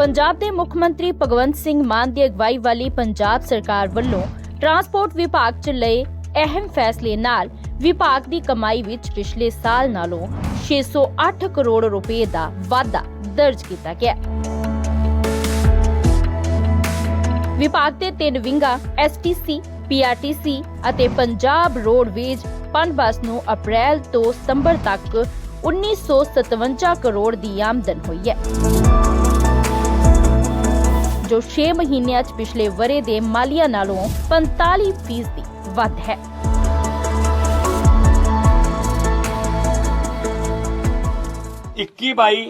ਪੰਜਾਬ ਦੇ ਮੁੱਖ ਮੰਤਰੀ ਭਗਵੰਤ ਸਿੰਘ ਮਾਨ ਦੀ ਅਗਵਾਈ ਵਾਲੀ ਪੰਜਾਬ ਸਰਕਾਰ ਵੱਲੋਂ ਟਰਾਂਸਪੋਰਟ ਵਿਭਾਗ 'ਚ ਲਏ ਅਹਿਮ ਫੈਸਲੇ ਨਾਲ ਵਿਭਾਗ ਦੀ ਕਮਾਈ ਵਿੱਚ ਪਿਛਲੇ ਸਾਲ ਨਾਲੋਂ 608 ਕਰੋੜ ਰੁਪਏ ਦਾ ਵਾਧਾ ਦਰਜ ਕੀਤਾ ਗਿਆ ਵਿਭਾਗ ਦੇ ਤਿੰਨ ਵਿੰਗਾਂ ਐਸਟੀਸੀ ਪੀਆਰਟੀਸੀ ਅਤੇ ਪੰਜਾਬ ਰੋਡਵੇਜ਼ ਪਨਬਸ ਨੂੰ ਅਪ੍ਰੈਲ ਤੋਂ ਸਤੰਬਰ ਤੱਕ 1957 ਕਰੋੜ ਦੀ ਆਮਦਨ ਹੋਈ ਹੈ। ਜੋ 6 ਮਹੀਨਿਆਂ 'ਚ ਪਿਛਲੇ ਵਰੇ ਦੇ ਮਾਲੀਆ ਨਾਲੋਂ 45% ਦੀ ਵੱਧ ਹੈ। 21 ਬਾਈ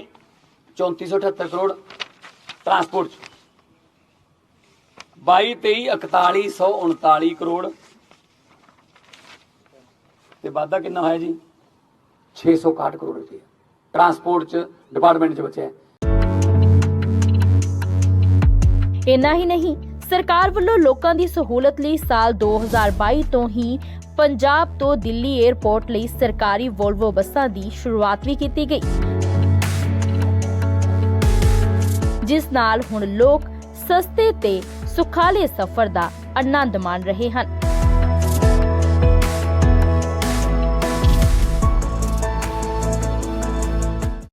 3478 ਕਰੋੜ ਟਰਾਂਸਪੋਰਟ 22 23 4139 ਕਰੋੜ। ਤੇ ਵਾਧਾ ਕਿੰਨਾ ਹੋਇਆ ਜੀ? 661 ਕਰੋੜ ਰੁਪਏ। ਟਰਾਂਸਪੋਰਟ ਚ, ਡਿਪਾਰਟਮੈਂਟ ਚ ਬਚਿਆ। ਇੰਨਾ ਹੀ ਨਹੀਂ, ਸਰਕਾਰ ਵੱਲੋਂ ਲੋਕਾਂ ਦੀ ਸਹੂਲਤ ਲਈ ਸਾਲ 2022 ਤੋਂ ਹੀ ਪੰਜਾਬ ਤੋਂ ਦਿੱਲੀ 에ਅਰਪੋਰਟ ਲਈ ਸਰਕਾਰੀ ਵੋਲਵੋ ਬੱਸਾਂ ਦੀ ਸ਼ੁਰੂਆਤ ਵੀ ਕੀਤੀ ਗਈ। ਜਿਸ ਨਾਲ ਹੁਣ ਲੋਕ ਸਸਤੇ ਤੇ ਸੁਖਾਲੇ ਸਫ਼ਰ ਦਾ ਆਨੰਦ ਮਾਣ ਰਹੇ ਹਨ।